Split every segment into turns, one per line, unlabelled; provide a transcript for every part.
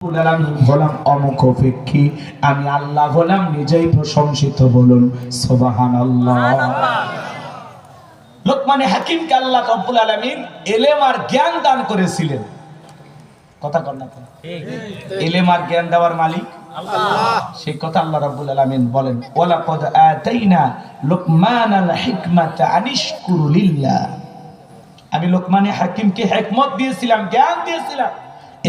রব্বুল আলামিন হলাম অমুখ অপেক্ষী আমি আল্লাহ হলাম নিজেই প্রশংসিত বলুন সুবহানাল্লাহ। লোকমানে হাকিমকে আল্লাহ রব্বুল আলামিন এলেম আর জ্ঞান দান করেছিলেন। কথা কর না এলেম আর জ্ঞান দেওয়ার মালিক? সেই কথা আল্লাহ রাব্বুল আলামিন বলেন ওয়ালাকাদ আতাইনা লুকমানাল হিকমাতা আনিশকুরু লিল্লাহ। আমি লোকমানে হাকিমকে হেকমত দিয়েছিলাম জ্ঞান দিয়েছিলাম।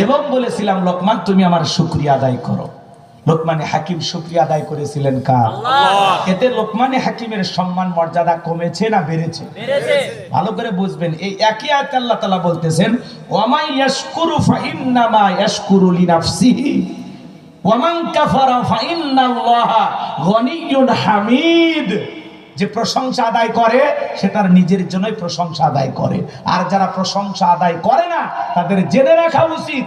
এবং বলেছিলাম লোকমান তুমি আমার শুক্রিয়া আদায় করো। লোকমানে হাকিম শুক্রিয়া আদায় করেছিলেন কার? এতে লোকমানে হাকিমের সম্মান মর্যাদা কমেছে না বেড়েছে। ভালো করে বুঝবেন এই একই আয়াতে আল্লাহ তাআলা বলতেছেন ওয়ামাই ইয়াশকুরু ফাইন্নামা ইয়াশকুরু লিনাফসিহি ওয়ামান কাফারা ফাইন্নাল্লাহা গনিয়্যুন হামিদ। যে প্রশংসা আদায় করে, সে তার নিজের জন্যই প্রশংসা আদায় করে। আর যারা প্রশংসা আদায় করে না, তাদের জেনে রাখা উচিত,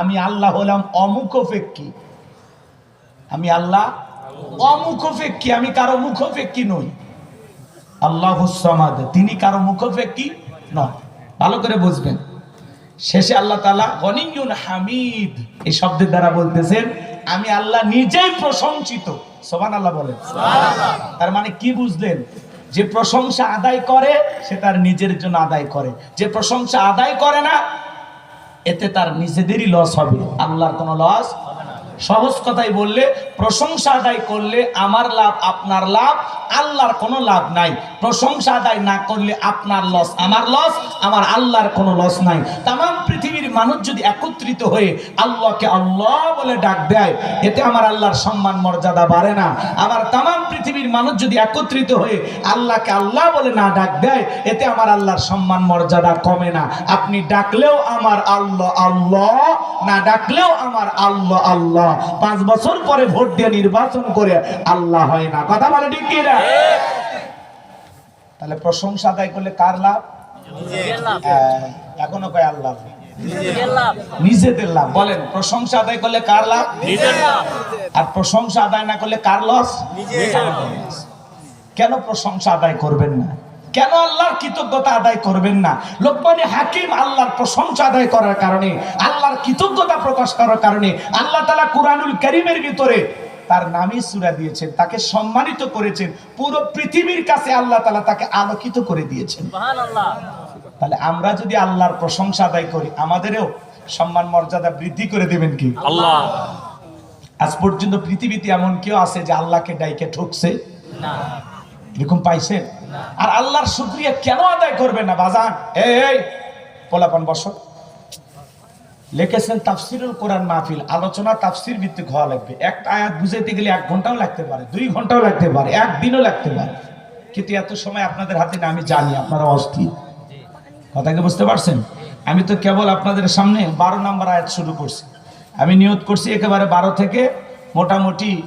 আমি আল্লাহ হলাম অমুখ অমুখপেক্ষী। আমি আল্লাহ অমুখপেক্ষী, আমি কারও মুখপেক্ষী নই। আল্লাহ সমাদ, তিনি কারও মুখপেক্ষী নয় ভালো করে বুঝবেন। শেষে আল্লাহ তালা হামিদ এই শব্দের দ্বারা বলতেছেন আমি আল্লাহ নিজেই প্রশংসিত। সোমান আল্লাহ বলেন তার মানে কি বুঝলেন? যে প্রশংসা আদায় করে সে তার নিজের জন্য আদায় করে। যে প্রশংসা আদায় করে না এতে তার নিজেদেরই লস হবে। আল্লাহর কোনো লস সহজ কথাই বললে প্রশংসা আদায় করলে আমার লাভ আপনার লাভ আল্লাহর কোনো লাভ নাই। প্রশংসা আদায় না করলে আপনার লস আমার লস আমার আল্লাহর কোনো লস নাই। তাম পৃথিবীর মানুষ যদি একত্রিত হয়ে আল্লাহকে আল্লাহ বলে ডাক দেয় এতে আমার আল্লাহর সম্মান মর্যাদা বাড়ে না। আমার তাম পৃথিবীর মানুষ যদি একত্রিত হয়ে আল্লাহকে আল্লাহ বলে না ডাক দেয় এতে আমার আল্লাহর সম্মান মর্যাদা কমে না। আপনি ডাকলেও আমার আল্লাহ আল্লাহ না ডাকলেও আমার আল্লাহ আল্লাহ। পাঁচ বছর পরে ভোট দিয়ে নির্বাচন করে আল্লাহ হয় না। কথা বলে ঠিক কি না? তাহলে প্রশংসা আদায় করলে কার লাভ? এখনও কয় আল্লাহ নিজেদের লাভ। বলেন প্রশংসা আদায় করলে কার লাভ? আর প্রশংসা আদায় না করলে কার লস কেন প্রশংসা আদায় করবেন না? কেন আল্লাহর কৃতজ্ঞতা আদায় করবেন না? লোকমানে হাকিম আল্লাহর প্রশংসা আদায় করার কারণে আল্লাহর কৃতজ্ঞতা প্রকাশ করার কারণে আল্লাহ তালা কুরআনুল করিমের ভিতরে তার নামই সুরা দিয়েছেন তাকে সম্মানিত করেছেন পুরো পৃথিবীর কাছে আল্লাহ তালা তাকে আলোকিত করে দিয়েছেন। তাহলে আমরা যদি আল্লাহর প্রশংসা আদায় করি আমাদেরও সম্মান মর্যাদা বৃদ্ধি করে দেবেন কি?
আল্লাহ।
আজ পর্যন্ত পৃথিবীতে এমন কেউ আছে যে আল্লাহকে ডাইকে ঠকছে? এরকম পাইছেন? আর আল্লাহর শুক্রিয়া কেন আদায় করবে না বাজান? এই এই পোলাপান বস। লিখেছেন তাফসিরুল কোরআন মাহফিল। আলোচনা তাফসির ভিত্তিক হওয়া লাগবে। একটা আয়াত বুঝাইতে গেলে এক ঘন্টাও লাগতে পারে দুই ঘন্টাও লাগতে পারে একদিনও লাগতে পারে। কিন্তু এত সময় আপনাদের হাতে না আমি জানি আপনারা অস্থির। কথা কি বুঝতে পারছেন? আমি তো কেবল আপনাদের সামনে বারো নম্বর আয়াত শুরু করছি। আমি নিয়ত করছি একেবারে বারো থেকে মোটামুটি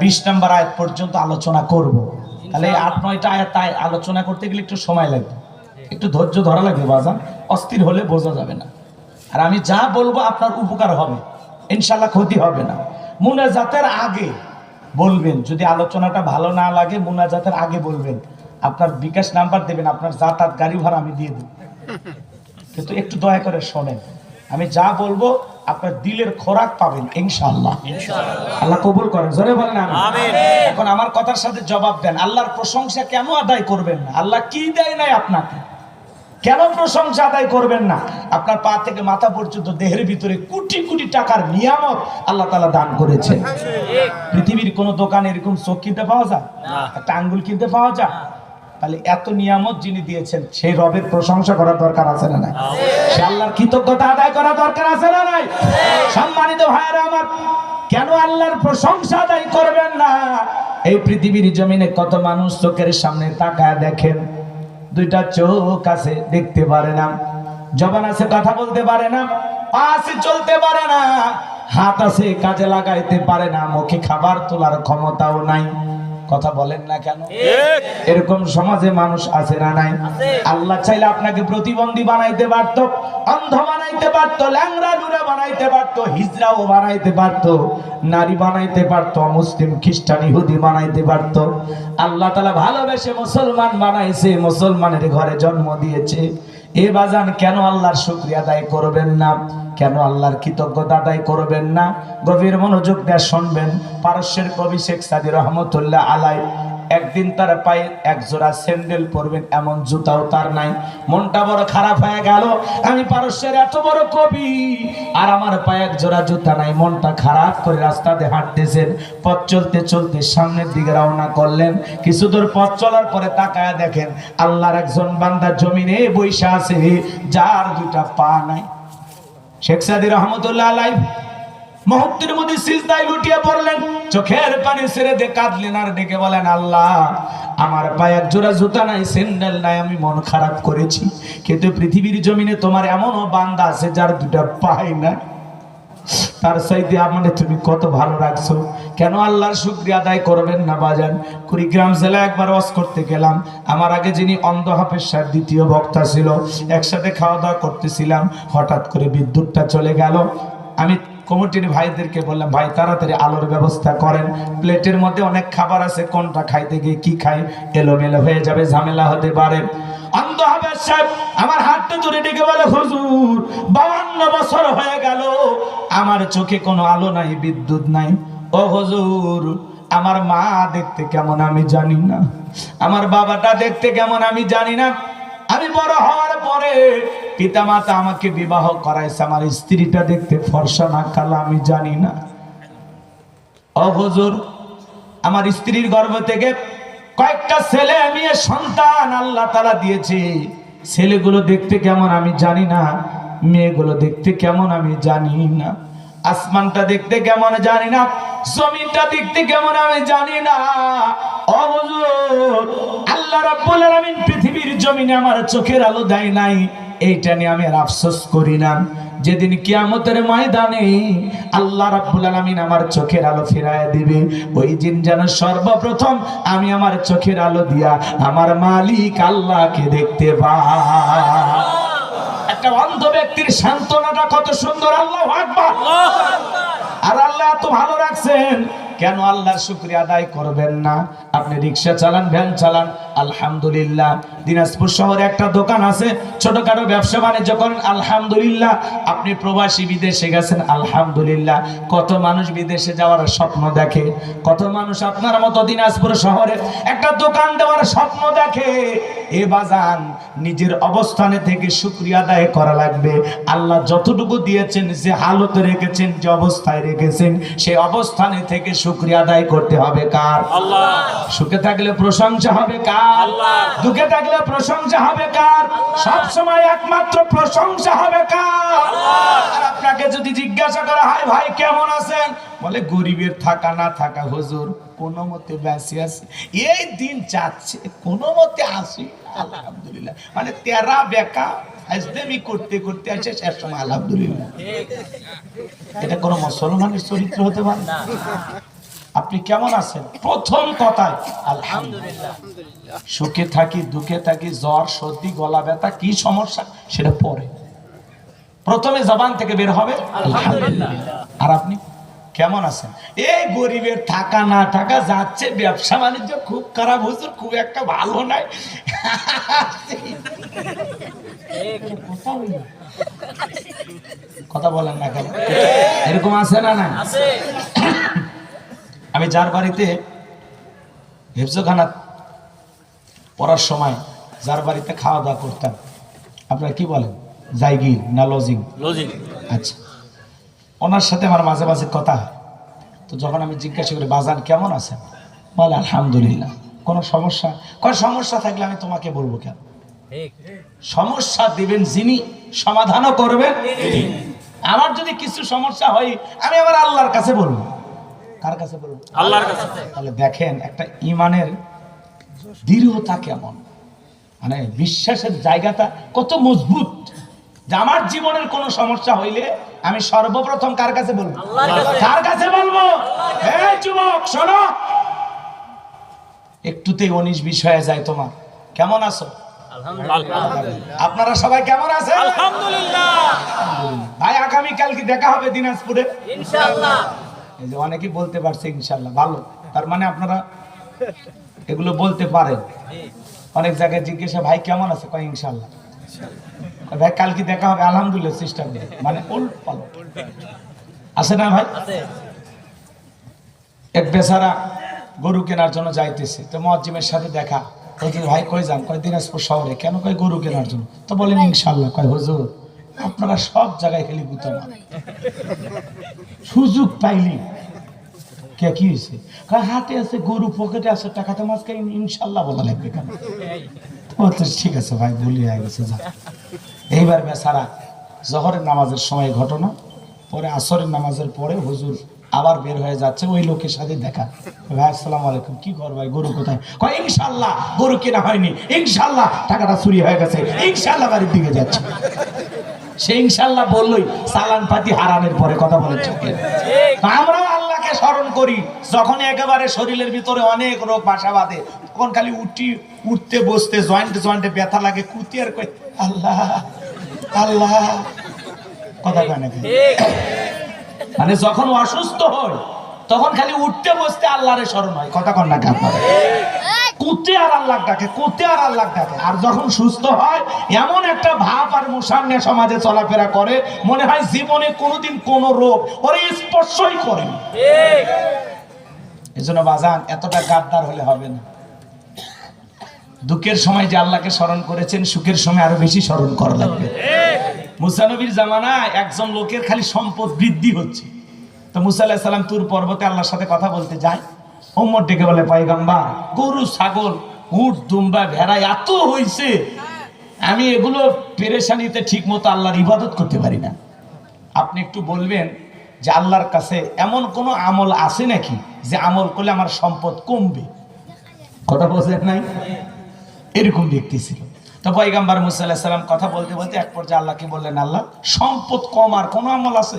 বিশ নম্বর আয়াত পর্যন্ত আলোচনা করব। তাহলে আট, নয়টা আয়াত আয়- আলোচনা করতে গেলে একটু সময় লাগবে। একটু ধৈর্য ধরা লাগবে, বাজান। অস্থির হলে বোঝা যাবে না। আর আমি যা বলব আপনার উপকার হবে। ইনশাল্লাহ ক্ষতি হবে না। মুনাজাতের আগে বলবেন। যদি আলোচনাটা ভালো না লাগে, মুনাজাতের আগে বলবেন। আপনার বিকাশ নাম্বার দেবেন, আপনার যাতায়াত গাড়ি ভাড়া আমি দিয়ে দেব। কিন্তু একটু দয়া করে শোনেন। আমি যা বলব আপনার দিলের খোরাক পাবেন ইনশাআল্লাহ। আল্লাহ কবুল করেন জোরে বলেন আমিন। এখন আমার কথার সাথে জবাব দেন আল্লাহর প্রশংসা কেন আদায় করবেন না? আল্লাহ কি দেয় নাই আপনাকে? কেন প্রশংসা আদায় করবেন না? আপনার পা থেকে মাথা পর্যন্ত দেহের ভিতরে কোটি কোটি টাকার নিয়ামত আল্লাহ তালা দান করেছে পৃথিবীর কোন দোকানে এরকম চোখ কিনতে পাওয়া যায়? একটা আঙ্গুল কিনতে পাওয়া যায়? তাহলে এত নিয়ামত যিনি দিয়েছেন সেই রবের প্রশংসা করার দরকার আছে না নাই? সে আল্লাহর কৃতজ্ঞতা আদায় করার দরকার আছে না নাই? সম্মানিত ভাইয়েরা আমার কেন আল্লাহর প্রশংসা আদায় করবেন না? এই পৃথিবীর জমিনে কত মানুষ চোখের সামনে তাকায় দেখেন দুইটা চোখ আছে দেখতে পারে না জবান আছে কথা বলতে পারে না পা আছে চলতে পারে না হাত আছে কাজে লাগাইতে পারে না মুখে খাবার তোলার ক্ষমতাও নাই। কথা বলেন না কেন? এরকম সমাজে মানুষ আছে না নাই? আল্লাহ চাইলে আপনাকে প্রতিবন্ধী বানাইতে পারত অন্ধ বানাইতে পারত ল্যাংরা লুরা বানাইতে পারত হিজড়াও বানাইতে পারত নারী বানাইতে পারত মুসলিম খ্রিস্টান ইহুদি বানাইতে পারত। আল্লাহ তালা ভালোবেসে মুসলমান বানাইছে মুসলমানের ঘরে জন্ম দিয়েছে। এ বাজান, কেন আল্লাহর শুক্রিয়া আদায় করবেন না? কেন আল্লাহর কৃতজ্ঞতা আদায় করবেন না? গভীর মনোযোগ দিয়ে শুনবেন। পারস্যের কবি শেখ সাদি রহমতুল্লাহ আলাই একদিন তার পায়ে এক জোড়া স্যান্ডেল পরবেন, এমন জুতাও তার নাই। মনটা বড় খারাপ হয়ে গেল। আমি পারস্যের এত বড় কবি, আর আমার পায়ে এক জোড়া জুতা নাই। মনটা খারাপ করে রাস্তাতে হাঁটতেছেন, পথ চলতে চলতে সামনের দিকে রওনা করলেন। কিছু দূর পথ চলার পরে তাকায় দেখেন, আল্লাহর একজন বান্দা জমিনে বৈশা আছে, যার দুটা পা নাই। শেখ সাদি রহমতুল্লাহ আলাই মুহূর্তের মধ্যে সিজদায় লুটিয়ে পড়লেন। চোখের পানি ছেড়ে দিয়ে কাঁদলেন আর ডেকে বলেন, আল্লাহ, আমার পায়ে এক জোড়া জুতা নাই, স্যান্ডেল নাই, আমি মন খারাপ করেছি। কিন্তু পৃথিবীর জমিনে তোমার এমনও বান্দা আছে যার দুটা পাই না তার সাইডে আমাদের তুমি কত ভালো রাখছো। কেন আল্লাহর শুক্রিয়া আদায় করবেন না, বাজান? কুড়িগ্রাম জেলায় একবার ওয়াজ করতে গেলাম। আমার আগে যিনি অন্ধ হাফেজ সাহেব, দ্বিতীয় বক্তা ছিল, একসাথে খাওয়া দাওয়া করতেছিলাম। হঠাৎ করে বিদ্যুৎটা চলে গেল। আমি কমিটির ভাইদেরকে বললাম, ভাই, তাড়াতাড়ি আলোর ব্যবস্থা করেন। প্লেটের মধ্যে অনেক খাবার আছে, কোনটা খাইতে গিয়ে কি খাই? এলোমেলো হয়ে যাবে, ঝামেলা হতে পারে। অন্ধ সাহেব আমার হাতটা ধরে ডেকে বলে, হুজুর বাউান্ন বছর হয়ে গেল, আমার চোখে কোনো আলো নাই, বিদ্যুৎ নাই। ও হুজুর, আমার মা দেখতে কেমন আমি জানি না। আমার বাবাটা দেখতে কেমন আমি জানি না। আমি বড় হওয়ার পরে পিতামাতা আমাকে বিবাহ করাইছে, আমার স্ত্রীটা দেখতে ফর্সা না, কালা, আমি জানি না। ও হুজুর, আমার স্ত্রীর গর্ভ থেকে কয়েকটা ছেলে মেয়ে সন্তান আল্লাহ তালা দিয়েছে। ছেলেগুলো দেখতে কেমন আমি জানি না, মেয়েগুলো দেখতে কেমন আমি জানি না। আসমানটা দেখতে কেমন জানি না, জমিনটা দেখতে কেমন আমি জানি না। আল্লাহ রাব্বুল আলামিন পৃথিবীর জমিনে আমার চোখের আলো দেয় নাই। এইটা নিয়ে আমি আর আফসোস করি না। যেদিন কিয়ামতের ময়দানে আল্লাহ রাব্বুল আলামিন আমার চোখের আলো ফিরায় দিবে। ওই দিন যেন সর্বপ্রথম আমি আমার চোখের আলো দিয়া আমার মালিক আল্লাহকে দেখতে পাই। একটা অন্ধ ব্যক্তির সান্ত্বনাটা কত সুন্দর আল্লাহ আকবার। আর আল্লাহ এত ভালো রাখছেন। কেন আল্লাহর শুক্রিয়া আদায় করবেন না? আপনি রিক্সা চালান, ভ্যান চালান, আলহামদুলিল্লাহ। দিনাজপুর শহরে একটা দোকান আছে, ছোটখাটো ব্যবসা বাণিজ্য করেন, আলহামদুলিল্লাহ। আপনি প্রবাসী বিদেশে গেছেন, আলহামদুলিল্লাহ। কত মানুষ বিদেশে যাওয়ার স্বপ্ন দেখে, কত মানুষ আপনার মতো দিনাজপুর শহরে একটা দোকান দেওয়ার স্বপ্ন দেখে। এ বাজান, নিজের অবস্থানে থেকে শুক্রিয়া আদায় করা লাগবে। আল্লাহ যতটুকু দিয়েছেন, যে হালতে রেখেছেন, যে অবস্থায় রেখেছেন সেই অবস্থানে থেকে শুক্রিয়া আদায় করতে হবে কার?
আল্লাহ।
সুখে থাকলে প্রশংসা হবে কার?
আল্লাহ।
দুঃখে থাকলে প্রশংসা হবে কার? সব সময় একমাত্র প্রশংসা হবে কার? আর আপনাকে যদি জিজ্ঞাসা করা হয় ভাই কেমন আছেন? বলে গরিবের থাকা না থাকা হুজুর কোনো মতে বেঁচে আছে। এই দিন যাচ্ছে কোনো মতে আসি আলহামদুলিল্লাহ। মানে তেরা বেকা ফাজদেমি করতে করতে শেষ সময় আলহামদুলিল্লাহ। এটা কোনো মুসলমানের চরিত্র হতে পারে? না। আপনি কেমন আছেন? প্রথম কথায় আলহামদুলিল্লাহ। সুখে থাকি দুঃখে থাকি জ্বর সর্দি গলা ব্যথা কি সমস্যা? সেটা পরে। প্রথমে জবান থেকে বের হবে। আলহামদুলিল্লাহ। আর আপনি? কেমন আছেন? এই গরিবের থাকা না থাকা যাচ্ছে ব্যবসা বাণিজ্য খুব খারাপ হুজুর খুব একটা ভালো নাই। কথা বলেন না কেন? এরকম আছে না না
আছে।
আমি যার বাড়িতে হেফজখানা পড়ার সময় যার বাড়িতে খাওয়া দাওয়া করতাম আপনারা কি বলেন? জাইগির না লজিং?
লজিং।
আচ্ছা। ওনার সাথে আমার মাঝে মাঝে কথা হয়। তো যখন আমি জিজ্ঞাসা করি বাজান কেমন আছেন? বলে আলহামদুলিল্লাহ। কোনো সমস্যা? কোনো সমস্যা থাকলে আমি তোমাকে বলব কেন? সমস্যা দিবেন যিনি সমাধানও করবেন আমার যদি কিছু সমস্যা হয় আমি আমার আল্লাহর কাছে বলব। কার কাছে বলব?
আল্লাহর কাছে।
তাহলে দেখেন একটা ইমানের দৃঢ়তা কেমন? মানে বিশ্বাসের জায়গাটা কত মজবুত যে আমার জীবনের কোনো সমস্যা হইলে আমি সর্বপ্রথম কার কাছে বলব? কার কাছে বলব? এই যুবক শোনো। একটুতেই উনিশ বিষয়ে যায় তোমার। কেমন আছো? আপনারা সবাই কেমন আছেন?
আলহামদুলিল্লাহ।
ভাই আগামীকাল কি দেখা হবে দিনাজপুরে?
ইনশাআল্লাহ।
এই যে অনেকে বলতে পারছে ইনশাল্লাহ ভালো। তার মানে আপনারা এগুলো বলতে পারেন। অনেক জায়গায় জিজ্ঞাসা ভাই কেমন আছে? কয় ইনশাল্লাহ ভাই কালকে দেখা হবে আলহামদুলিল্লাহ সিস্টেম মানে আছে না ভাই? এক বেচারা গরু কেনার জন্য যাইতেছে। তো মজ্জিমের সাথে দেখা। ভাই কই যান? কয় দিনাজপুর শহরে। কেন কয় গরু কেনার জন্য? তো বলেন ইনশাল্লাহ কয় হুজুর আপনারা সব জায়গায় খেলি গুতো সুযোগ পাইলি। কে কি হয়েছে? হাতে আছে, গরু পকেটে আছে, টাকা তো মাঝকে ইনশাল্লাহ বলা লাগবে কেন? ঠিক আছে ভাই, বলি হয়ে গেছে, যা। এইবার বেচারা জহরের নামাজের সময় ঘটনা, পরে আসরের নামাজের পরে হুজুর আবার বের হয়ে যাচ্ছে, ওই লোকের সাথে দেখা। ভাই, আসসালাম আলাইকুম, কি কর ভাই, গরু কোথায়? কয়, ইনশাল্লাহ, গরু কেনা হয়নি, ইনশাল্লাহ, টাকাটা চুরি হয়ে গেছে, ইনশাল্লাহ বাড়ির দিকে যাচ্ছে। সে ইনশাল্লাহ বললই সালান পাতি হারানোর পরে কথা বলে ঠিক আমরাও আল্লাহকে স্মরণ করি, যখন একেবারে শরীরের ভিতরে অনেক রোগ, বাসা বাঁধে, তখন খালি উঠি, উঠতে, বসতে জয়েন্টে জয়েন্টে ব্যথা লাগে, কুতি আর কই, আল্লাহ আল্লাহ। কথা কয় মানে যখন অসুস্থ হয়, তখন খালি উঠতে, বসতে আল্লাহরে স্মরণ হয়, কথা কন নাকি আপনারা? কুতে আর আল্লাহ ডাকে কুতে আর আল্লাহ ডাকে। আর যখন সুস্থ হয় এমন একটা ভাব আর মুসান্নে সমাজে চলাফেরা করে মনে হয় জীবনে কোনোদিন কোনো রোগ ওরে স্পর্শই করেনি এই জন্য বাজান এতটা গাদ্দার হলে হবে না। দুঃখের সময় যে আল্লাহকে স্মরণ করেছেন সুখের সময় আরও বেশি স্মরণ করা লাগবে। মুসানবীর জামানায় একজন লোকের খালি সম্পদ বৃদ্ধি হচ্ছে। তো মুসা আলাহিসাল্লাম সাল্লাম তুর পর্বতে আল্লাহর সাথে কথা বলতে যায়। ওমর ডেকে বলে পাইগাম্বা গরু, ছাগল, উট, দুম্বা, ভেড়া, এত হইছে। আমি এগুলো পেরেশানিতে ঠিক মতো আল্লাহর ইবাদত করতে পারি না। আপনি একটু বলবেন যে আল্লাহর কাছে এমন কোনো আমল আছে নাকি যে আমল করলে আমার সম্পদ কমবে? কথা বোঝেন নাই? এরকম ব্যক্তি ছিল। তো পয়গাম্বার মুসা আলাহিসাল্লাম সাল্লাম কথা বলতে বলতে এক পর্যায়ে আল্লাহকে বললেন, আল্লাহ, সম্পদ কম আর কোনো আমল আছে?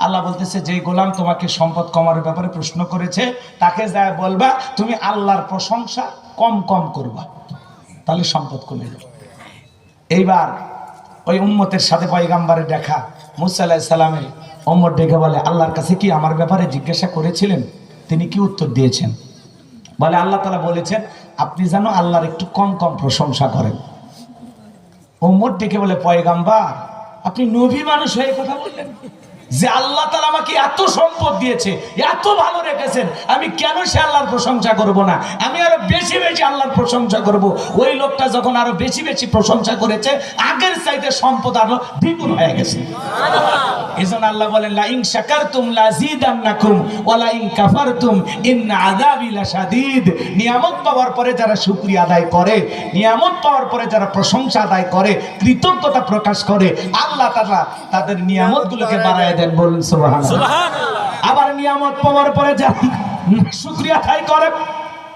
আল্লাহ বলতেছে, যে গোলাম তোমাকে সম্পদ কমার ব্যাপারে প্রশ্ন করেছে, তাকে যা বলবা, তুমি আল্লাহর প্রশংসা কম কম করবা। তাহলে সম্পদ কমে যাবে। এইবার ওই উম্মতের সাথে পয়গাম্বারে দেখা। মুসা আলাহ সালামের উম্মত ডেকে বলে, আল্লাহর কাছে কি আমার ব্যাপারে জিজ্ঞাসা করেছিলেন? তিনি কি উত্তর দিয়েছেন? বলে, আল্লাহ তালা বলেছেন, আপনি যেন আল্লাহর একটু কম কম প্রশংসা করেন। ওমর ডেকে বলে, পয়গাম্বার, আপনি নবী মানুষ হয়ে কথা বললেন। যে আল্লাহ তালা আমাকে এত সম্পদ দিয়েছে, এত ভালো রেখেছেন, আমি কেন সে আল্লাহর প্রশংসা করব না? আমি আরও বেশি বেশি আল্লাহর প্রশংসা করব। ওই লোকটা যখন আরও বেশি বেশি প্রশংসা করেছে, আগের চাইতে সম্পদ আরও দ্বিগুণ হয়ে গেছে। এজন্য আল্লাহ বলেন লা ইন শাকারতুম লাযিদান্নাকুম ওয়া লা ইন কাফারতুম ইন্না আযাবি লাশাদীদ। নিয়ামত পাওয়ার পরে যারা শুকরিয়া আদায় করে, নিয়ামত পাওয়ার পরে যারা প্রশংসা আদায় করে, কৃতজ্ঞতা প্রকাশ করে, আল্লাহ তাআলা তাদের নিয়ামতগুলোকে বাড়ায় দেন বলুন আবার নিয়ামত পাওয়ার পরে যারা শুকরিয়া আদায় করে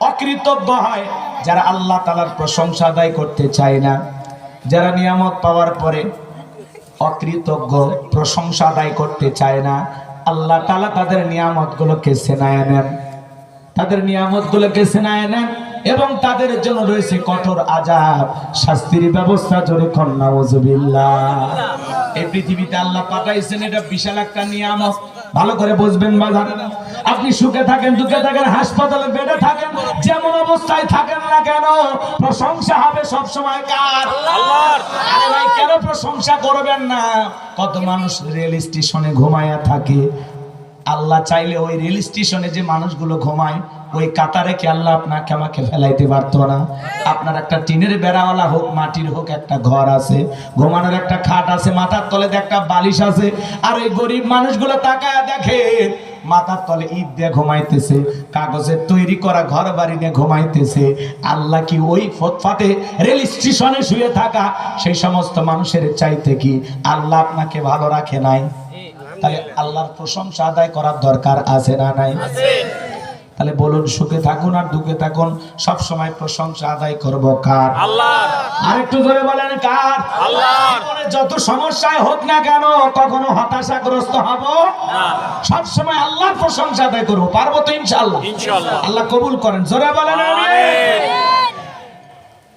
অকৃতজ্ঞ হয় যারা আল্লাহ তালার প্রশংসা আদায় করতে চায় না যারা নিয়ামত পাওয়ার পরে অকৃতজ্ঞ প্রশংসা আদায় করতে চায় না আল্লাহ তালা তাদের নিয়ামত গুলোকে সেনায় নেন তাদের নিয়ামত গুলোকে সেনায় নেন এবং তাদের জন্য রয়েছে কঠোর আজাব শাস্তির ব্যবস্থা জোরে কন্যা এই পৃথিবীতে আল্লাহ পাঠাইছেন এটা বিশাল একটা নিয়ামত। ভালো করে বুঝবেন বাজার আপনি সুখে থাকেন দুঃখে থাকেন হাসপাতালে বেডে থাকেন যেমন অবস্থায় থাকেন না কেন প্রশংসা হবে সব সময় কার আরে ভাই কেন প্রশংসা করবেন না? কত মানুষ রেল স্টেশনে ঘুমায়া থাকে। আল্লাহ চাইলে ওই রেল স্টেশনে যে মানুষগুলো ঘুমায় ওই কাতারে কি আল্লাহ আপনাকে আমাকে ফেলাইতে পারতো না? আপনার একটা টিনের বেড়াওয়ালা হোক মাটির হোক একটা ঘর আছে ঘুমানোর একটা খাট আছে মাথার তলে একটা বালিশ আছে আর ওই গরিব মানুষগুলো তাকায় দেখে মাথার তলে ঈদ দিয়ে ঘুমাইতেছে কাগজের তৈরি করা ঘর বাড়ি নিয়ে ঘুমাইতেছে। আল্লাহ কি ওই ফুটপাতে রেল স্টেশনে শুয়ে থাকা? সেই সমস্ত মানুষের চাইতে কি আল্লাহ আপনাকে ভালো রাখে নাই? তাহলে আল্লাহর প্রশংসা আদায় করার দরকার আছে না নাই? তাহলে বলুন সুখে থাকুন আর দুঃখে থাকুন সব সময় প্রশংসা আদায় করব কার?
আল্লাহর
আর একটু ধরে বলেন কার?
আল্লাহর।
জীবনে যত সমস্যায় হোক না কেন কখনো হতাশাগ্রস্ত হব?
না।
সব সময় আল্লাহর প্রশংসা আদায় করব পারব তো ইনশাআল্লাহ।
ইনশাআল্লাহ।
আল্লাহ কবুল করেন। জোরে বলেন আমিন।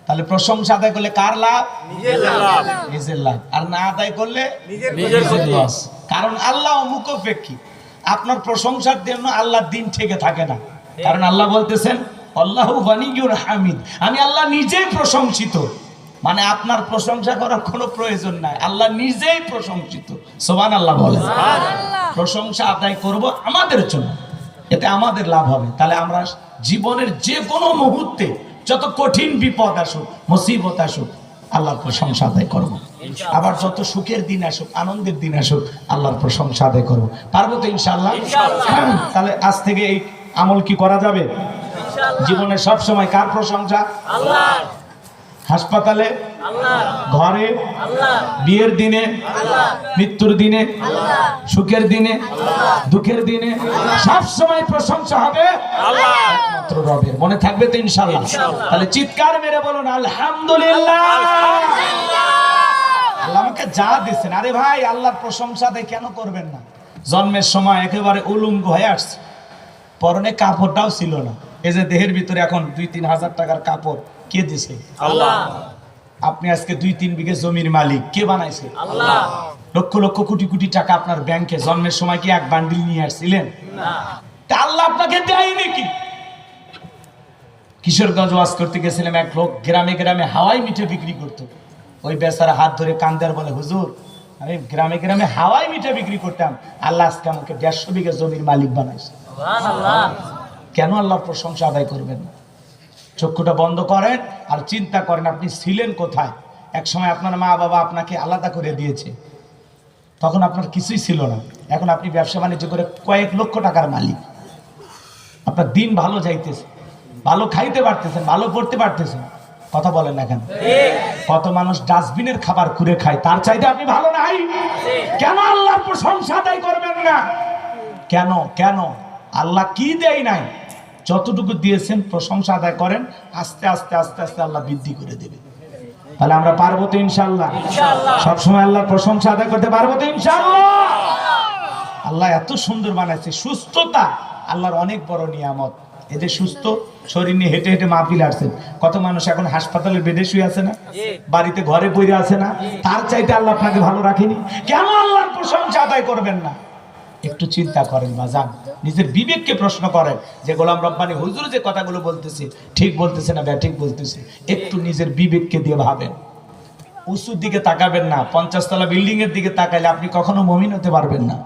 তাহলে প্রশংসা আদায় করলে কার লাভ?
নিজের লাভ।
নিজের লাভ। আর না আদায় করলে
নিজের
লস কারণ আল্লাহ অমুখপেক্ষী আপনার প্রশংসার জন্য আল্লাহর দিন থেকে থাকে না। কারণ আল্লাহ বলতেছেন আল্লাহ গনিয়ুর হামিদ। আমি আল্লাহ নিজেই প্রশংসিত। মানে আপনার প্রশংসা করার কোনো প্রয়োজন নাই। আল্লাহ নিজেই প্রশংসিত। সোবান আল্লাহ বলে প্রশংসা আদায় করব আমাদের জন্য। এতে আমাদের লাভ হবে। তাহলে আমরা জীবনের যে কোনো মুহূর্তে যত কঠিন বিপদ আসুক মুসিবত আসুক আল্লাহর প্রশংসা আদায় করব। আবার যত সুখের দিন আসুক আনন্দের দিন আসুক আল্লাহর প্রশংসা আদায় করব। পারব তো ইনশাল্লাহ তাহলে আজ থেকে এই আমল কি করা যাবে? জীবনে সব সময় কার প্রশংসা? হাসপাতালে ঘরে, বিয়ের দিনে, মৃত্যুর দিনে, সুখের দিনে, দুঃখের দিনে, সব সময় প্রশংসা হবে। রবের। মনে থাকবে তো ইনশাল্লাহ তাহলে চিৎকার মেরে বলুন, আলহামদুলিল্লাহ। আল্লাহ আমাকে যা দিচ্ছেন আরে ভাই, আল্লাহর প্রশংসা দিয়ে কেন করবেন না? জন্মের সময় একেবারে উলুঙ্গ হয়ে আসছে। পরনে কাপড়টাও ছিল না। এই যে দেহের ভিতরে এখন দুই তিন হাজার টাকার কাপড়, কে দিছে?
আল্লাহ।
আপনি আজকে দুই তিন বিঘে জমির মালিক। কে বানাইছে? লক্ষ লক্ষ কোটি কোটি টাকা আপনার ব্যাংকে জন্মের সময় কি এক বান্ডিল নিয়ে আসছিলেন? তা আল্লাহ আপনাকে দেয় নাকি? কিশোরগঞ্জ ওয়াজ করতে গেছিলাম এক লোক গ্রামে গ্রামে হাওয়াই মিঠে বিক্রি করতো। ওই বেচারা হাত ধরে কান্দার বলে হুজুর আমি গ্রামে গ্রামে হাওয়াই মিঠে বিক্রি করতাম। আল্লাহ আজকে আমাকে দেড়শো বিঘা জমির মালিক বানাইছে। কেন আল্লাহর প্রশংসা আদায় করবেন না? চক্ষুটা বন্ধ করেন আর চিন্তা করেন আপনি ছিলেন কোথায়। এক সময় আপনার মা বাবা আপনাকে আলাদা করে দিয়েছে। তখন আপনার কিছুই ছিল না। এখন আপনি ব্যবসা বাণিজ্য করে কয়েক লক্ষ টাকার মালিক। আপনার দিন ভালো যাইতেছে। ভালো খাইতে পারতেছেন, ভালো পড়তে পারতেছেন। কথা বলেন না কেন? কত মানুষ ডাস্টবিনের খাবার খুঁড়ে খায়, তার চাইতে আপনি ভালো নাই। কেন আল্লাহর প্রশংসা করবেন না? কেন কেন? আল্লাহ কি দেয় নাই? যতটুকু দিয়েছেন প্রশংসা আদায় করেন আস্তে আস্তে আস্তে আস্তে আল্লাহ বৃদ্ধি করে দেবে। তাহলে আমরা পারব তো ইনশাল্লাহ সবসময় আল্লাহর প্রশংসা আদায় করতে পারব তো ইনশাল্লাহ আল্লাহ এত সুন্দর বানাইছে সুস্থতা আল্লাহর অনেক বড় নিয়ামত। এই যে সুস্থ শরীর নিয়ে হেঁটে হেঁটে মাহফিল আসছেন কত মানুষ এখন হাসপাতালে বেডে শুয়ে আছে না? বাড়িতে ঘরে বইরে আছে না? তার চাইতে আল্লাহ আপনাকে ভালো রাখেনি? কেন আল্লাহর প্রশংসা আদায় করবেন না? একটু চিন্তা করেন বা যান। নিজের বিবেককে প্রশ্ন করেন যে গোলাম রব্বানি হুজুর যে কথাগুলো বলতেছে ঠিক বলতেছে না ব্যাঠিক বলতেছে। একটু নিজের বিবেককে দিয়ে ভাবেন। উঁচুর দিকে তাকাবেন না পঞ্চাশতলা বিল্ডিং এর দিকে তাকাইলে আপনি কখনো মমিন হতে পারবেন না।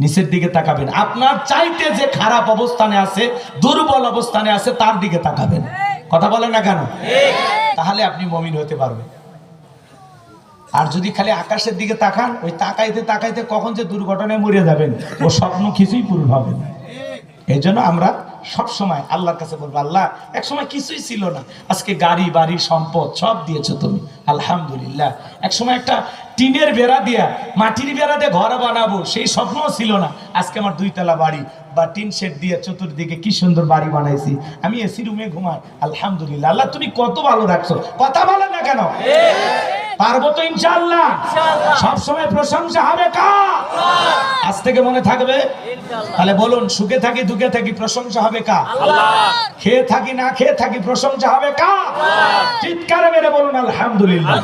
নিচের দিকে তাকাবেন। আপনার চাইতে যে খারাপ অবস্থানে আছে দুর্বল অবস্থানে আছে তার দিকে তাকাবেন। কথা বলেন না কেন? তাহলে আপনি মমিন হতে পারবেন। আর যদি খালি আকাশের দিকে তাকান, ওই তাকাইতে তাকাইতে কখন যে দুর্ঘটনায় মরে যাবেন, ও স্বপ্ন কিছুই পূরণ হবে না। এই জন্য আমরা সব সময় আল্লাহর কাছে বলব, আল্লাহ এক সময় কিছুই ছিল না। আজকে গাড়ি, বাড়ি, সম্পদ সব দিয়েছ তুমি। আলহামদুলিল্লাহ। এক সময় একটা টিনের বেড়া দিয়া মাটির বেড়া দিয়ে ঘর বানাবো সেই স্বপ্নও ছিল না। আজকে আমার দুইতলা বাড়ি বা টিন শেড দিয়ে চতুর্দিকে কি সুন্দর বাড়ি বানাইছি। আমি এসি রুমে ঘুমাই আলহামদুলিল্লাহ। আল্লাহ তুমি কত ভালো রাখছো। কথা বলে না কেন? পারব তো ইনশাআল্লাহ। সবসময় প্রশংসা হবে কা আজ থেকে মনে থাকবে? তাহলে বলুন সুখে থাকি দুঃখে থাকি প্রশংসা হবে কা খেয়ে থাকি না খেয়ে থাকি প্রশংসা হবে কা চিৎকারে মেরে বলুন আলহামদুলিল্লাহ।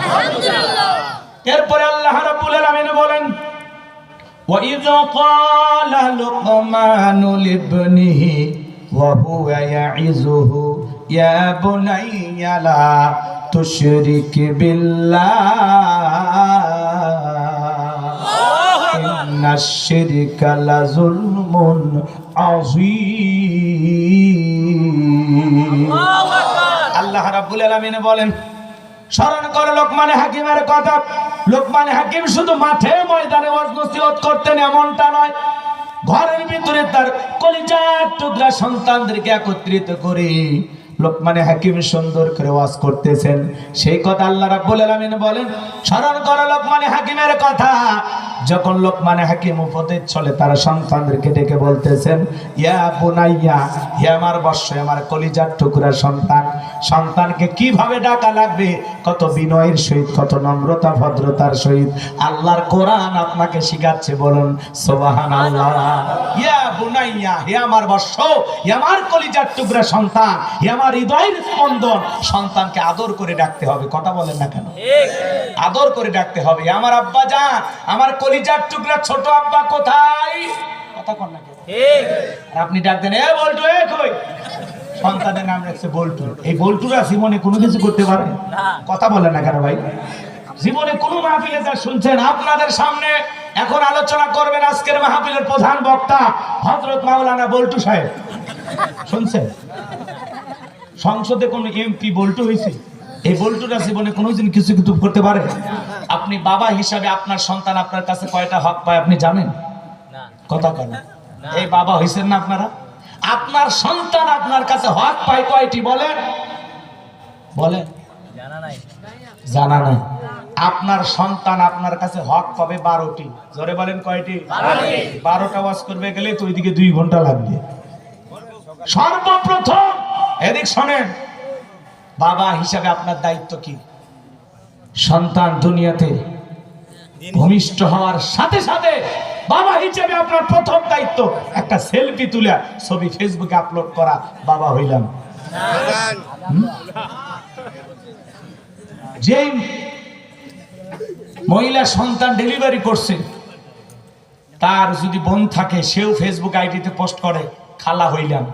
এরপরে আল্লাহ রাব্বুল আলামিন বলেন وإذ قال لقمان لابنه وهو يعظه يا بني لا تشرك بالله إن الشرك لظلم عظيم আল্লাহ রাব্বুল আলামিন বলেন স্মরণ করে লোকমানে হাকিমের কথা। লোকমানে হাকিম শুধু মাঠে ময়দানে অজনসিহত নসিহত করতেন, এমনটা নয়। ঘরের ভিতরে তার কলিজার টুকরা সন্তানদেরকে একত্রিত করে লোকমানে হাকিম সুন্দর করে ওয়াজ করতেছেন। সেই কথা আল্লাহ রাব্বুল আলামিন বলেন, স্মরণ করো লোকমানে হাকিমের কথা। যখন লোকমানে হাকিম উপদেশ চলে, তার সন্তানদেরকে ডেকে বলতেছেন, ইয়া বুনাইয়া, হে আমার বর্ষ আমার কলিজার টুকরা সন্তান, সন্তানকে কীভাবে ডাকা লাগবে? কত বিনয়ের সহিত, কত নম্রতা, ভদ্রতার সহিত আল্লাহর কোরআন আপনাকে শিখাচ্ছে বলুন সোবাহান আল্লাহ ইয়া বুনাইয়া, হে আমার বর্ষ, হে আমার কলিজার টুকরা সন্তান, হে আমার হৃদয়ের স্পন্দন সন্তানকে আদর করে ডাকতে হবে। কথা বলেন না কেন? আদর করে ডাকতে হবে। আমার আব্বা যা আমার কলিজার টুকরা ছোট আব্বা কোথায়? কথা কন না কেন? আপনি ডাক দেন এ বলটু এ কই? সন্তানের নাম রাখছে বল্টু। এই বল্টুরা জীবনে কোনো কিছু করতে পারে? কথা বলে না কেন ভাই? জীবনে কোনো মাহফিলে যা শুনছেন আপনাদের সামনে এখন আলোচনা করবেন আজকের মাহফিলের প্রধান বক্তা হজরত মাওলানা বল্টু সাহেব। শুনছেন? সংসদে কোন এমপি বল্টু হয়েছে এই বল্টুরা জীবনে কোনোদিন কিছু কিছু করতে পারে আপনি বাবা হিসাবে আপনার সন্তান আপনার কাছে কয়টা হক পায় আপনি জানেন? কথা কেন এই বাবা হয়েছেন না আপনারা? আপনার সন্তান আপনার কাছে হক পায় কয়টি বলেন বলেন জানা নাই। আপনার সন্তান আপনার কাছে হক পাবে বারোটি। জোরে বলেন কয়টি? বারোটা ওয়াজ করবে গেলে তো ওইদিকে দুই ঘণ্টা লাগবে। সর্বপ্রথম এদিক শোনেন, বাবা হিসাবে আপনার দায়িত্ব কি? সন্তান দুনিয়াতে ভূমিষ্ঠ হওয়ার সাথে সাথে বাবা হিসেবে আপনার প্রথম দায়িত্ব একটা সেলফি তুলে ছবি ফেসবুকে আপলোড করা, বাবা হইলাম? যেই মহিলা সন্তান ডেলিভারি করছে, তার যদি বোন থাকে, সেও ফেসবুক আইডিতে পোস্ট করে, খালা হইলাম।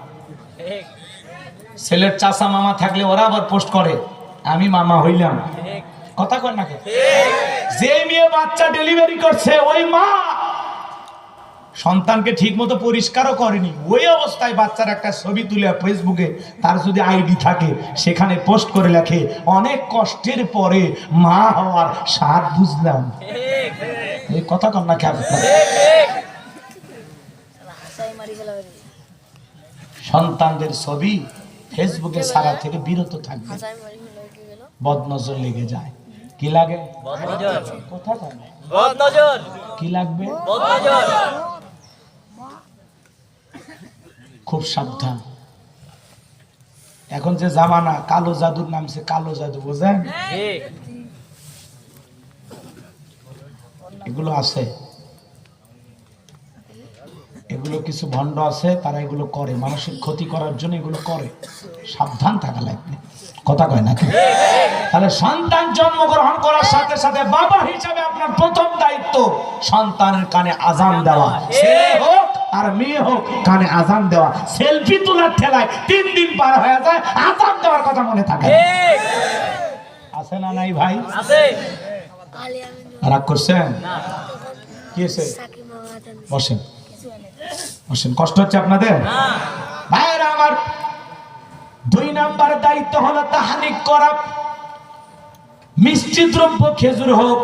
ছেলের চাচা মামা থাকলে ওরা আবার পোস্ট করে, আমি মামা হইলাম। কথা কয় না যে মেয়ে বাচ্চা ডেলিভারি করছে, ওই মা সন্তানকে ঠিক মতো পরিষ্কারও করেনি। ওই অবস্থায় বাচ্চার একটা ছবি তুলে ফেসবুকে, তার যদি আইডি থাকে, সেখানে পোস্ট করে লেখে, অনেক কষ্টের পরে মা হওয়ার স্বাদ বুঝলাম। এই কথা কর না সন্তানদের ছবি ফেসবুকে সারা থেকে বিরত থাকবে। বদনজর লেগে যায়। কি লাগে? কি লাগবে? খুব সাবধান। এখন যে জামানা কালো জাদুর নামছে কালো জাদু বোঝেন? এগুলো আছে। এগুলো কিছু ভণ্ড আছে তারা এগুলো করে। মানুষের ক্ষতি করার জন্য এগুলো করে। সাবধান থাকা লাগবে। কথা কয় না তাহলে সন্তান জন্মগ্রহণ করার সাথে সাথে বাবা হিসাবে আপনার প্রথম দায়িত্ব সন্তানের কানে আজান দেওয়া। ছেলে হোক আর মেয়ে হোক কানে আজান দেওয়া। সেলফি তোলার ঠেলায় তিন দিন পার হয়ে যায় আজান দেওয়ার কথা মনে থাকে আছে না নাই ভাই?
আছে।
আলী আমি
রাগ করছেন? কি বসেন। বসেন কষ্ট হচ্ছে আপনাদের? ভাইয়েরা আমার দুই নাম্বার দায়িত্ব হলো তাহানিক করা। মিষ্টি দ্রব্য খেজুর হোক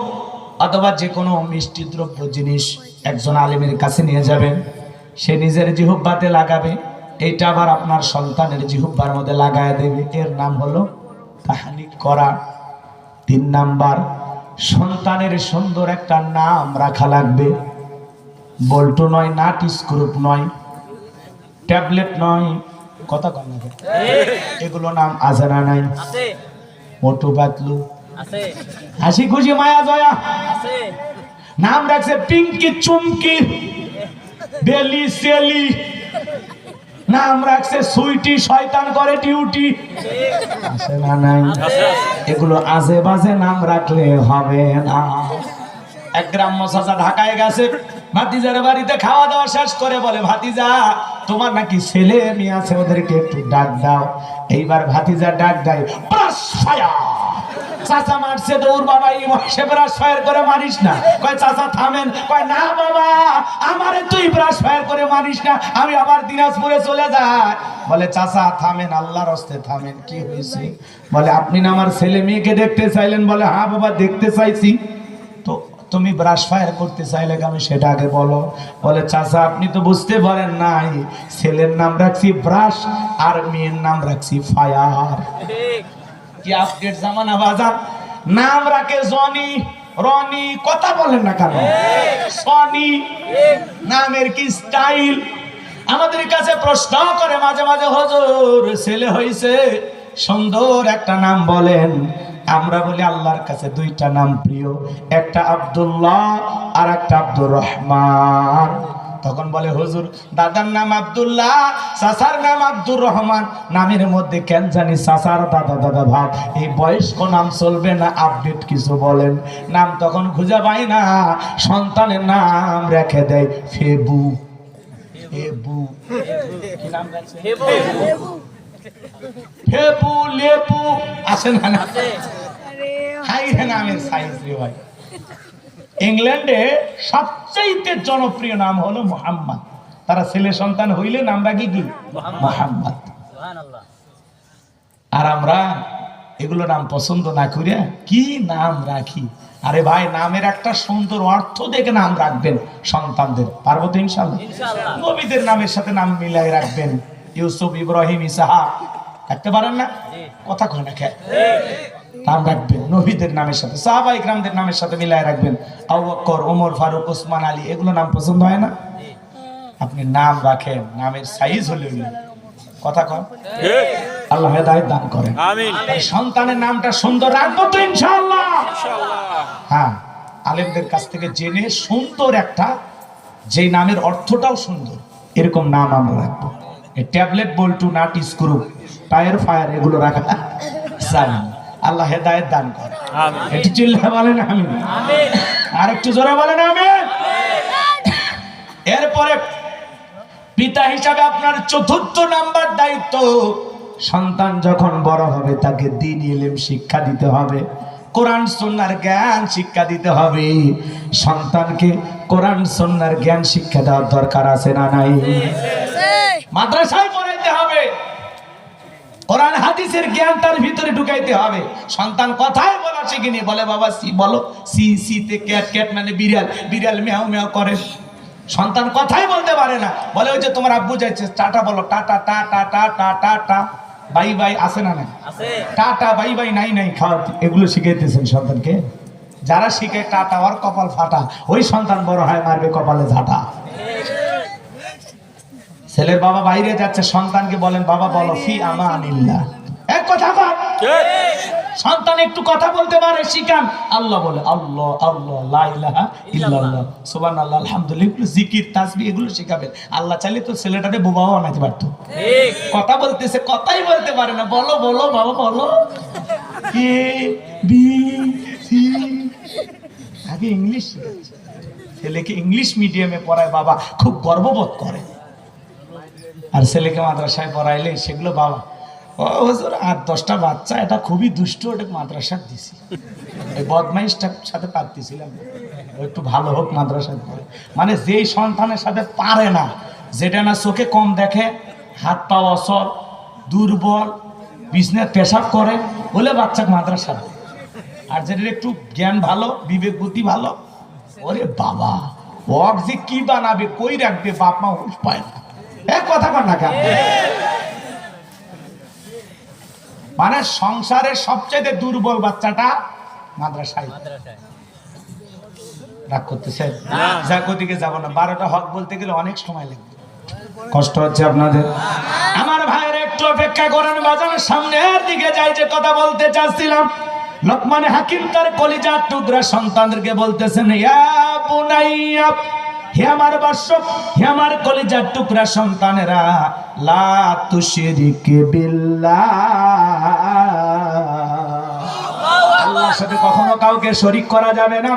অথবা যে কোনো মিষ্টি দ্রব্য জিনিস একজন আলিমের কাছে নিয়ে যাবেন সে নিজের জিহুব্বাতে লাগাবে। এইটা আবার আপনার সন্তানের জিহুব্বার মধ্যে লাগায় দেবে। এর নাম হলো তাহানিক করা। তিন নাম্বার সন্তানের সুন্দর একটা নাম রাখা লাগবে। বল্টু নয় নাট স্ক্রুপ নয় ট্যাবলেট নয় কথা কন না এগুলো নাম আছে না নাই।
আছে।
মোটু
আছে।
হাসি খুশি মায়া জয়া।
আছে।
নাম রাখছে পিঙ্কি চুমকি। বেলি সেলি। নাম রাখছে সুইটি শয়তান করে ডিউটি। আছে। না নাই? এগুলো আজে বাজে নাম রাখলে হবে না। এক গ্রাম্য চাচা ঢাকায় গেছে। ভাতিজার বাড়িতে খাওয়া দাওয়া শেষ করে বলে, ভাতিজা, তোমার নাকি ছেলে মেয়ে আছে, ওদেরকে একটু ডাক দাও। এইবার ভাতিজা ডাক দেয় চাচা মারছে না। কয়, চাচা, থামেন। কয়, না, বাবা, আমারে তুই ব্রাশ ফায়ার করে না, আমি আবার দিনাজপুরে চলে বলে, চাচা, থামেন থামেন, কি হয়েছে? বলে, আপনি না আমার ছেলে মেয়েকে দেখতে চাইলেন? বলে হ্যাঁ বাবা, দেখতে চাইছি। তুমি ব্রাশ ফায়ার করতে চাইলে আমি সেটা আগে বলো। বলে চাচা আপনি তো বুঝতে পারেন নাই। ছেলের নাম রাখছি ব্রাশ আর মেয়ের নাম রাখছি ফায়ার কি আপডেট জামানা বাজার নাম রাখে জনি রনি কথা বলেন না কেন? সনি নামের কি স্টাইল আমাদের কাছে প্রশ্ন করে মাঝে মাঝে হজুর ছেলে হয়েছে সুন্দর একটা নাম বলেন। আমরা বলি আল্লাহর কাছে দুইটা নাম প্রিয়, একটা আব্দুল্লাহ আর একটা আব্দুর রহমান। তখন বলে, হুজুর, দাদার নাম আব্দুল্লাহ, চাচার নাম আব্দুর রহমান। নামের মধ্যে কেন জানি চাচার দাদা দাদা ভাব। এই বয়স্ক নাম চলবে না, আপডেট কিছু বলেন। নাম তখন খুঁজে পাই না, সন্তানের নাম রেখে দেয়, ফেবু। ফেবু। কি নাম রাখছে লেপু আছে না না? হাই নামের সাইজ রে ভাই। ইংল্যান্ডে সবচাইতে জনপ্রিয় নাম হলো মোহাম্মদ। তারা ছেলে সন্তান হইলে নাম রাখি কি? মোহাম্মদ। আর আমরা এগুলো নাম পছন্দ না করিয়া কি নাম রাখি? আরে ভাই নামের একটা সুন্দর অর্থ দেখে নাম রাখবেন সন্তানদের। পারব তো ইনশাল্লাহ নবীদের নামের সাথে নাম মিলাই রাখবেন। ইউসুফ ইব্রাহিম ইসাহাক রাখতে পারেন না? কথা কয় না খেয়ে। নাম রাখবেন নবীদের নামের সাথে সাহাবা ইকরামদের নামের সাথে মিলাই রাখবেন। আবু ওমর ফারুক ওসমান আলী এগুলো নাম পছন্দ হয় না? আপনি নাম রাখেন নামের সাইজ হলে কথা কন আল্লাহ হেদায়েত দান করেন। সন্তানের নামটা সুন্দর রাখব তো ইনশাআল্লাহ। হ্যাঁ আলেমদের কাছ থেকে জেনে সুন্দর একটা যে নামের অর্থটাও সুন্দর এরকম নাম আমরা রাখব। ট্যাবলেট বল্টু নাট স্ক্রু টায়ার ফায়ার এগুলো রাখা। জানি না। আল্লাহ হেদায়েত দান করে
আমিন।
একটু চিল্লা বলেন আমি আর একটু জোরে বলেন আমি এরপরে পিতা হিসাবে আপনার চতুর্থ নাম্বার দায়িত্ব সন্তান যখন বড় হবে তাকে দিন ইলেম শিক্ষা দিতে হবে কোরআন সন্ন্যার জ্ঞান শিক্ষা দিতে হবে। সন্তানকে কোরআন সন্ন্যার জ্ঞান শিক্ষা দেওয়ার দরকার আছে না নাই? মাদ্রাসায় পড়াইতে হবে। কোরআন হাদিসের জ্ঞান তার ভিতরে ঢুকাইতে হবে। সন্তান কথাই বলা শিখিনি বলে বাবা সি বলো সি সিতে ক্যাট ক্যাট মানে বিড়াল। বিড়াল মেয়াও মেয়াও করে। সন্তান কথাই বলতে পারে না। বলে ওই যে তোমার আব্বু যাচ্ছে টাটা বলো টাটা টা টা টা টা টা টা বাই বাই আসে না না টাটা বাই বাই নাই নাই খাওয়া এগুলো শিখাইতেছেন সন্তানকে? যারা শিখে টাটা ওর কপাল ফাটা ওই সন্তান বড় হয় মারবে কপালে ঝাঁটা। ছেলের বাবা বাইরে যাচ্ছে সন্তানকে বলেন বাবা বলো ফি আমা আনিল্লাহ এক কথা সন্তান একটু কথা বলতে পারে শিখান। আল্লাহ বলে আল্লাহ আল্লাহ লা ইলাহা ইল্লাল্লাহ। সুবহানাল্লাহ আলহামদুলিল্লাহ এগুলো জিকির তাসবিহ এগুলো শিখাবেন। আল্লাহ চাইলে তো ছেলেটাকে বোবাও বানাতে পারতো। কথা বলতেছে কথাই বলতে পারে না। বলো বলো বাবা বলো। A B C. আগে ইংলিশ ছেলেকে ইংলিশ মিডিয়ামে পড়ায় বাবা খুব গর্ববোধ করে। আর ছেলেকে মাদ্রাসায় পড়াইলে সেগুলো বাবা হুজুর আট দশটা বাচ্চা, এটা খুবই দুষ্ট, ওটা মাদ্রাসার দিছি ওই বদমাইশটার সাথে পারতেছিলাম। একটু ভালো হোক মাদ্রাসায় পড়ে। মানে যেই সন্তানের সাথে পারে না, যেটা না চোখে কম দেখে, হাত পা অসল দুর্বল, বিজনেস পেশাব করে বলে বাচ্চাকে মাদ্রাসা আর যেটা একটু জ্ঞান ভালো, বিবেক বুদ্ধি ভালো, ওরে বাবা ওয়াক যে কি বানাবে, কই রাখবে, বাপ মা পায় না। এক কথা কর না কেন? মানে সংসারের সবচেয়ে দুর্বল বাচ্চাটা মাদ্রাসায়। রাগ করতেছেন? ওদিকে যাব না। বারোটা হক বলতে গেলে অনেক সময় লাগবে। কষ্ট হচ্ছে আপনাদের? আমার ভাইয়ের একটু অপেক্ষা করেন বাজানের সামনের দিকে যাই যে কথা বলতে চাচ্ছিলাম। লোকমানে হাকিম তার কলিজার টুকরা সন্তানদেরকে বলতেছেন ইয়া বুনাইয়া হে আমার বাস্য হে আমার কলিজার টুকরা সন্তানেরা লা তুশরিক বিল্লাহ। আল্লাহর সাথে কখনো কাউকে শরিক করা যাবে না।